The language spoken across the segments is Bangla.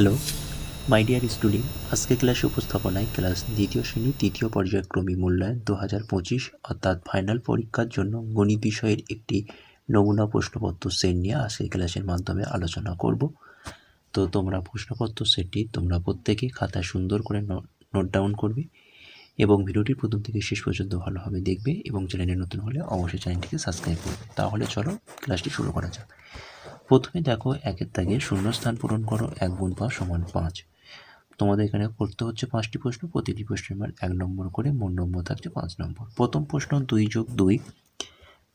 হ্যালো মাই ডিয়ার স্টুডেন্ট আজকে ক্লাসে উপস্থাপনায় ক্লাস দ্বিতীয় শ্রেণি তৃতীয় পর্যায়ক্রমী মূল্যায়ন দু হাজার পঁচিশ অর্থাৎ ফাইনাল পরীক্ষার জন্য গণিত বিষয়ের একটি নমুনা প্রশ্নপত্র সেট নিয়ে আজকে ক্লাসের মাধ্যমে আলোচনা করব। তো তোমরা প্রশ্নপত্র সেটটি তোমরা প্রত্যেকে খাতায় সুন্দর করে নোট ডাউন করবে এবং ভিডিওটি প্রথম থেকে শেষ পর্যন্ত ভালোভাবে দেখবে এবং চ্যানেলে নতুন হলে অবশ্যই চ্যানেলটিকে সাবস্ক্রাইব করবে। তাহলে চলো ক্লাসটি শুরু করা যাক। প্রথমে দেখো একের দাগে শূন্যস্থান পূরণ করো, এক গুণ পাঁচ সমান পাঁচ। তোমাদের এখানে করতে হচ্ছে পাঁচটি প্রশ্ন, প্রতিটি প্রশ্নের মান এক নম্বর করে মোট নম্বর থাকছে পাঁচ নম্বর। প্রথম প্রশ্ন দুই যোগ দুই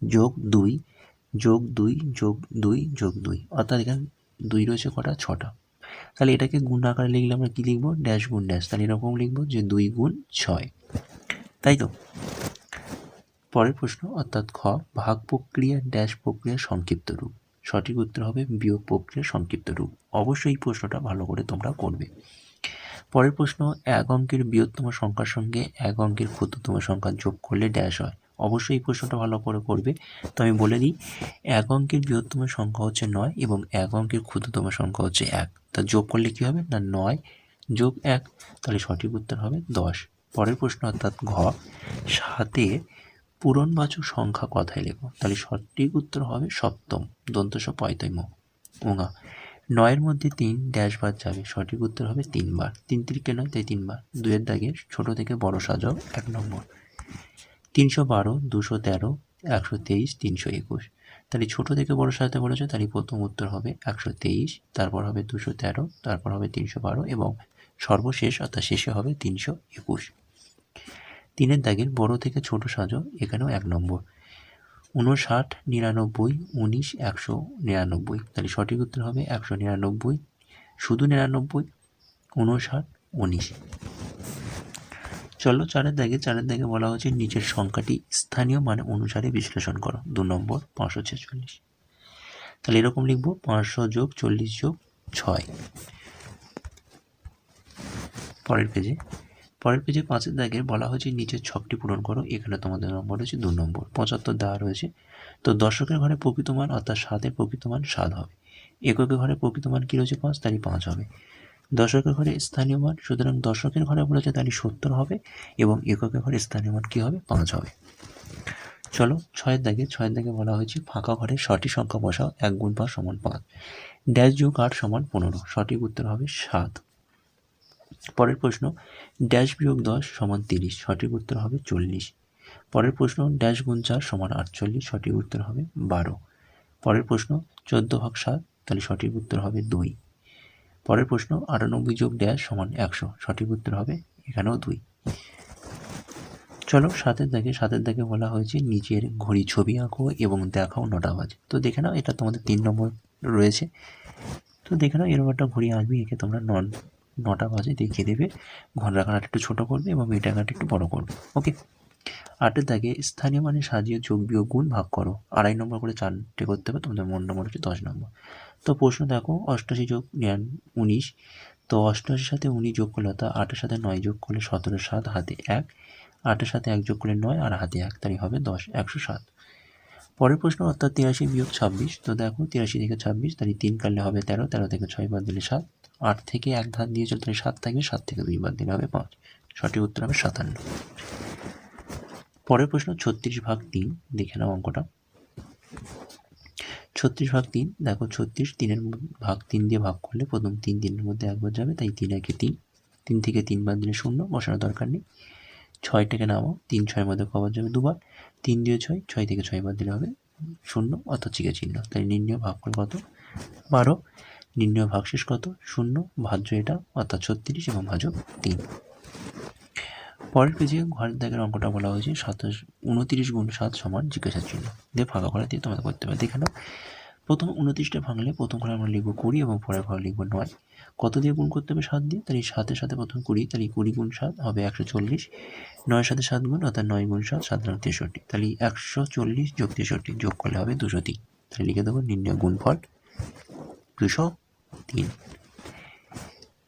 যোগ দুই যোগ দুই যোগ দুই যোগ দুই। অর্থাৎ এখানে দুই রয়েছে কটা? ছটা। তাহলে এটাকে গুণ আকারে লিখলে আমরা কী লিখব? ড্যাশ গুণ ড্যাশ। তাহলে এরকম লিখব যে দুই গুণ ছয়। তাই তো? পরের প্রশ্ন, অর্থাৎ খ, ভাগ প্রক্রিয়া, ড্যাশ প্রক্রিয়ার সংক্ষিপ্ত রূপ। সঠিক উত্তর হবে বিয়োগ প্রক্রিয়ার সংক্ষিপ্ত রূপ। অবশ্যই এই প্রশ্নটা ভালো করে তোমরা করবে। পরের প্রশ্ন, এক অঙ্কের বৃহত্তম সংখ্যার সঙ্গে এক অঙ্কের ক্ষুদ্রতম সংখ্যা যোগ করলে ড্যাশ হয়। অবশ্যই এই প্রশ্নটা ভালো করে করবে। তো আমি বলে দিই, এক অঙ্কের বৃহত্তম সংখ্যা হচ্ছে নয় এবং এক অঙ্কের ক্ষুদ্রতম সংখ্যা হচ্ছে এক। তা যোগ করলে কী হবে? না, নয় যোগ এক। তাহলে সঠিক উত্তর হবে দশ। পরের প্রশ্ন অর্থাৎ ঘ সাতে পূরণবাচক সংখ্যা কথায় লেখো। তাহলে সঠিক উত্তর হবে সপ্তম দন্তস পয়তম ওঙা নয়ের মধ্যে তিন ড্যাশ বার যাবে, সঠিক উত্তর হবে তিনবার। তিন তিরিকে নয়, তাই তিনবার। দুয়ের দাগে ছোট থেকে বড় সাজাও, এক নম্বর। তিনশো বারো, দুশো তেরো, একশো তেইশ, তিনশো একুশ। তাহলে ছোট থেকে বড় সাজাতে বলেছে, তাহলে প্রথম উত্তর হবে একশো তেইশ, তারপর হবে দুশো তেরো, তারপর হবে তিনশো বারো এবং সর্বশেষ অর্থাৎ শেষে হবে তিনশো একুশ। তিনের দাগের বড় থেকে ছোট সাজো, এখানেও এক নম্বর। উনষাট, নিরানব্বই, উনিশ, একশো নিরানব্বই। তাহলে সঠিক উত্তর হবে একশো নিরানব্বই, শুধু নিরানব্বই, উনষাট, উনিশ। চলো চারের দাগে চারের দাগে বলা হচ্ছে নিচের সংখ্যাটি স্থানীয় মানে অনুসারে বিশ্লেষণ করো। দু নম্বর, পাঁচশো ছেচল্লিশ। তাহলে এরকম লিখব, পাঁচশো যোগ চল্লিশ যোগ ছয়। পরের পেজে পরের পেজে পাঁচের দাগে বলা হয়েছে, নিচের ছকটি পূরণ করো। এখানে তোমাদের নম্বর হচ্ছে দু নম্বর। পঁচাত্তর দেওয়া রয়েছে। তো দর্শকের ঘরে প্রকৃত মান, অর্থাৎ সাতের প্রকৃত মান সাত হবে। এককের ঘরে প্রকৃত মান কী রয়েছে? পাঁচ, তাহলে পাঁচ হবে। দর্শকের ঘরে স্থানীয় মান, সুতরাং দর্শকের ঘরে বলেছে তাহলে সত্তর হবে এবং এককের ঘরে স্থানীয় মান কী হবে? পাঁচ হবে। চলো, ছয়ের দাগে ছয়ের দাগে বলা হয়েছে ফাঁকা ঘরে সঠিক সংখ্যা বসাও, এক গুণ পাঁচ সমান পাঁচ। ড্যাশ যোগ আট সমান পনেরো। সঠিক উত্তর হবে সাত। পরের প্রশ্ন ড্যাশ বিয়োগ দশ সমান তিরিশ, সঠিক উত্তর হবে চল্লিশ। পরের প্রশ্ন ড্যাশ গুণ চার সমান আটচল্লিশ, সঠিক উত্তর হবে বারো। পরের প্রশ্ন, চোদ্দ ভাগ সাত, তাহলে সঠিক উত্তর হবে দুই। পরের প্রশ্ন, আটানব্বই যোগ ড্যাশ সমান একশো, সঠিক উত্তর হবে এখানেও দুই। চলো সাতের দাগে সাতের দাগে বলা হয়েছে নিচের ঘড়ি ছবি আঁকো এবং দেখাও নটা বাজে। তো দেখে নাও, এটা তোমাদের তিন নম্বর রয়েছে। তো দেখে নাও, এরকম একটা ঘড়ি আঁকবি একে তোমরা নন নটা বাজে, দেখিয়ে দেবে। ঘণ্টার কাঁটাটা একটু ছোটো করবে এবং মিটার কাঁটা একটু বড় করবে। ওকে আটের দাগে স্থানীয় মানে সাজিয়ে যোগ বিয়োগ গুণ ভাগ করো। আড়াই নম্বর করে চারটে করতে হবে, তোমাদের মন নম্বর হচ্ছে দশ নম্বর। তো প্রশ্ন দেখো, অষ্টাশি যোগ উনিশ। তো অষ্টআশির সাথে উনিশ যোগ করলে অর্থাৎ আটের সাথে নয় যোগ করলে সতেরো, সাত, হাতে এক। আটের সাথে এক যোগ করলে নয়, আর হাতে এক তারই হবে দশ, একশো সাত। পরের প্রশ্ন, অর্থাৎ তিরাশি বিয়োগ ছাব্বিশ। তো দেখো, তিরাশি থেকে ছাব্বিশ, তাহলে তিন কাটলে হবে তেরো তেরো থেকে ছয় বাদ দিলে সাত। আট থেকে এক ধার দিয়ে চলতে সাত থাকবে, সাত থেকে দুই বাদ দিলে হবে পাঁচ। সঠিক উত্তর হবে সাতান্ন। পরের প্রশ্ন, ছত্রিশ ভাগ তিন, দেখে নাও অঙ্কটা। ছত্রিশ ভাগ তিন, দেখো ছত্রিশ, তিনের ভাগ তিন দিয়ে ভাগ করলে প্রথম তিন দিনের মধ্যে একবার যাবে, তাই তিন একে তিন। তিন থেকে তিন বাদ দিলে শূন্য বসানোর দরকার নেই। ছয়টাকে নামাও, তিন ছয়ের মধ্যে কবার যাবে দুবার। তিন দিয়ে ছয় ছয় থেকে ছয় বাদ দিলে হবে শূন্য অর্থাৎ চিকে চিহ্ন। তাই নির্ণয় ভাগফল করে কত? বারো। নির্ণয় ভাগশেষ কত? শূন্য। ভাজ্য এটা অর্থাৎ ছত্রিশ এবং ভাজক তিন। পরের পেজে ঘরের দাগের অঙ্কটা বলা হয়েছে সাতাশ, উনতিরিশ গুণ সাত সমান জিজ্ঞাসা চিহ্ন। দিয়ে ফাঁকা ঘরে দিয়ে তোমাদের করতে পারে দেখে নাও। প্রথম উনত্রিশটা ভাঙলে প্রথম ঘরে আমরা লিখব কুড়ি এবং পরের ঘরে লিখব নয়। কত দিয়ে গুণ করতে হবে সাত দিয়ে? তাহলে সাতের সাথে প্রথম কুড়ি, তাহলে কুড়ি গুণ সাত হবে একশো চল্লিশ। নয়ের সাথে সাত গুণ, অর্থাৎ নয় গুণ সাত সাত নয় তেষট্টি। তাহলে একশো চল্লিশ যোগ তেষট্টি, যোগ করলে হবে দুশো তিন। তাহলে লিখে দেবো নির্ণয় গুণ গুণফল দুশো তিন।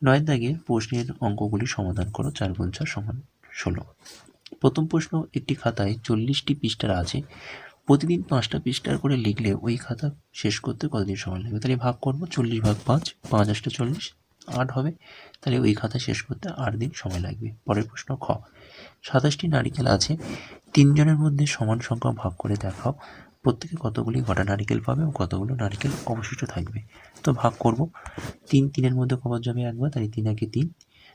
নয়ের দাগে প্রশ্নের অঙ্কগুলি সমাধান করো, চার গুণ চার সমান ষোলো। প্রথম প্রশ্ন, একটি খাতায় চল্লিশটি পৃষ্ঠার আছে। প্রতিদিন পাঁচটা পৃষ্ঠার করে লিখলে ওই খাতা শেষ করতে কতদিন সময় লাগবে? তাহলে ভাগ করব, চল্লিশ ভাগ পাঁচ পাঁচ আটটা চল্লিশ, আট হবে। তাহলে ওই খাতা শেষ করতে আট দিন সময় লাগবে। পরের প্রশ্ন খ। সাতাশটি নারিকেল আছে, তিনজনের মধ্যে সমান সংখ্যা ভাগ করে দেখাও। প্রত্যেকে কতগুলি গোটা নারিকেল পাবে ও কতগুলো নারিকেল অবশিষ্ট থাকবে? তো ভাগ করব। তিন তিনের মধ্যে কবার যাবে একবার তাহলে তিন একে তিন।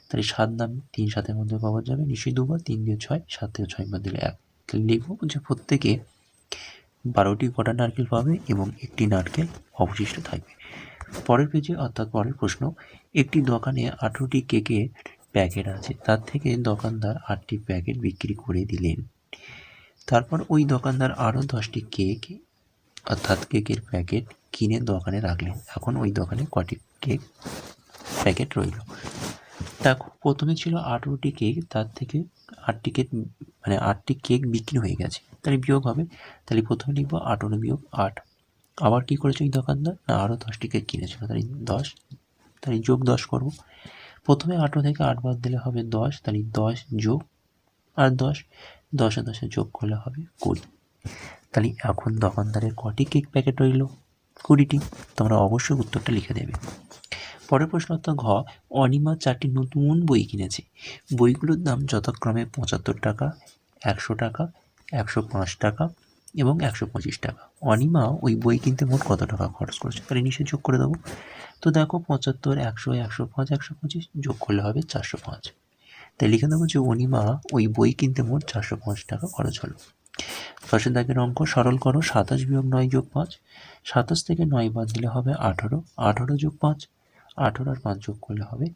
তাহলে সাত নাম, তিন সাতের মধ্যে কবার যাবে, নিশ্চয়ই দুবার। তিন দিয়ে ছয়, সাত থেকে ছয় বাদ দিলে এক। লিখব যে প্রত্যেকে বারোটি গোটা নারকেল পাবে এবং একটি নারকেল অবশিষ্ট থাকবে। পরের পেজে অর্থাৎ পরের প্রশ্ন, একটি দোকানে আঠেরোটি কেকের প্যাকেট আছে, তার থেকে দোকানদার আটটি প্যাকেট বিক্রি করে দিলেন। তারপর ওই দোকানদার আরও দশটি কেক, অর্থাৎ কেকের প্যাকেট কিনে দোকানে রাখলেন। এখন ওই দোকানে কটি কেক প্যাকেট রইল। দেখো প্রথমে ছিল আঠেরোটি কেক, তার থেকে আটটি কেক মানে আটটি কেক বিক্রি হয়ে গেছে। তাহলে বিয়োগ হবে। তাহলে প্রথমে লিখব আঠারো বিয়োগ আট। আবার কী করেছ ওই দোকানদার? না আরও দশটি কেক কিনেছিল। তাহলে দশ। তাহলে যোগ দশ করব। প্রথমে আঠেরো থেকে আট বাদ দিলে হবে দশ। তাহলে দশ যোগ আর দশ। দশে দশে যোগ করলে হবে কুড়ি। তাহলে এখন দোকানদারের কটি কেক প্যাকেট রইল? কুড়িটি। তোমরা অবশ্যই উত্তরটা লিখে দেবে। পরের প্রশ্ন হচ্ছে ঘ, অনিমা চারটি নতুন বই কিনেছে। বইগুলোর দাম যথাক্রমে পঁচাত্তর টাকা, একশো টাকা একশো পাঁচ টাকা এবং একশো পঁচিশ টাকা। অনিমা ওই বই কিনতে মোট কত টাকা খরচ করেছে? তাহলে নিশ্চয়ই যোগ করে দেবো। তো দেখো পঁচাত্তর, একশো একশো পাঁচ, একশো পঁচিশ যোগ করলে হবে চারশো পাঁচ। তাই লিখে দেবো যে অনিমা ওই বই কিনতে মোট চারশো পাঁচ টাকা খরচ হলো। পাশের দাগের অঙ্ক, সরল করো, সাতাশ বিয়োগ নয় যোগ পাঁচ। সাতাশ থেকে নয় বাদ দিলে হবে আঠারো আঠারো যোগ পাঁচ, আঠারো আর পাঁচ যোগ করলে হবে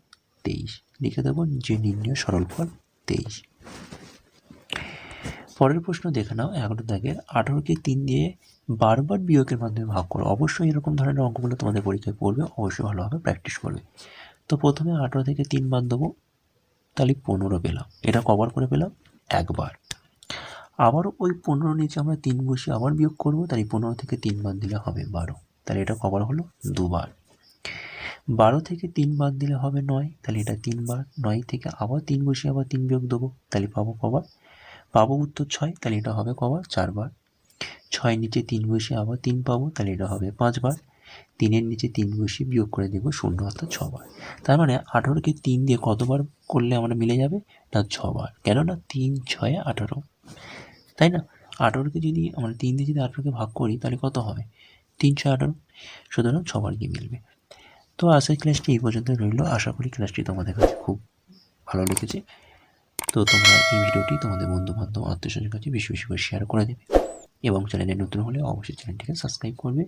তেইশ। লিখে দেবো যে নির্ণয় সরল ফল তেইশ। পরের প্রশ্ন দেখে নাও, এগারো দাগের আঠারোকে তিন দিয়ে বারবার বিয়োগের মাধ্যমে ভাগ করো। অবশ্যই এরকম ধরনের অঙ্কগুলো তোমাদের পরীক্ষায় পড়বে, অবশ্যই ভালোভাবে প্র্যাকটিস করবে। তো প্রথমে আঠারো থেকে তিন বাদ দেবো, তাহলে পনেরো পেলাম। এটা কভার করে পেলাম? একবার। আবারও ওই পনেরো নিচে আমরা তিন বসে আবার বিয়োগ করব, তাহলে পনেরো থেকে তিন বাদ দিলে হবে বারো। তাহলে এটা কভার হলো? দুবার। বারো থেকে তিন বাদ দিলে হবে নয়, তাহলে এটা তিনবার। নয় থেকে আবার তিন বসে আবার তিন বিয়োগ দেবো, তাহলে পাবো কবার? পাবো উত্তর ছয়, তাহলে এটা হবে কবার? চারবার। ছয় নিচে তিন বসে আবার তিন পাবো, তাহলে এটা হবে পাঁচবার। তিনের নিচে তিন বসে বিয়োগ করে দেবো শূন্য, অর্থাৎ ছবার। তার মানে আঠারোকে তিন দিয়ে কতবার করলে আমরা মিলে যাবে? না, ছবার। কেননা তিন, ছয়, আঠারো। তাই না? আঠারোকে যদি আমরা তিন দিয়ে যদি আঠারোকে ভাগ করি, তাহলে কত হবে? তিন, ছয়, আঠারো। সুতরাং ছবার গিয়ে মিলবে। তো আজকের ক্লাসটি এই পর্যন্ত রইল। আশা করি ক্লাসটি তোমাদের কাছে খুব ভালো লেগেছে। তো তোমরা এই ভিডিওটি তোমাদের বন্ধুবান্ধব আত্মীয় স্বজন কাছে বেশি বেশি করে শেয়ার করে দেবে। এবং চ্যানেলে নতুন হলে অবশ্যই চ্যানেলটিকে সাবস্ক্রাইব করবে।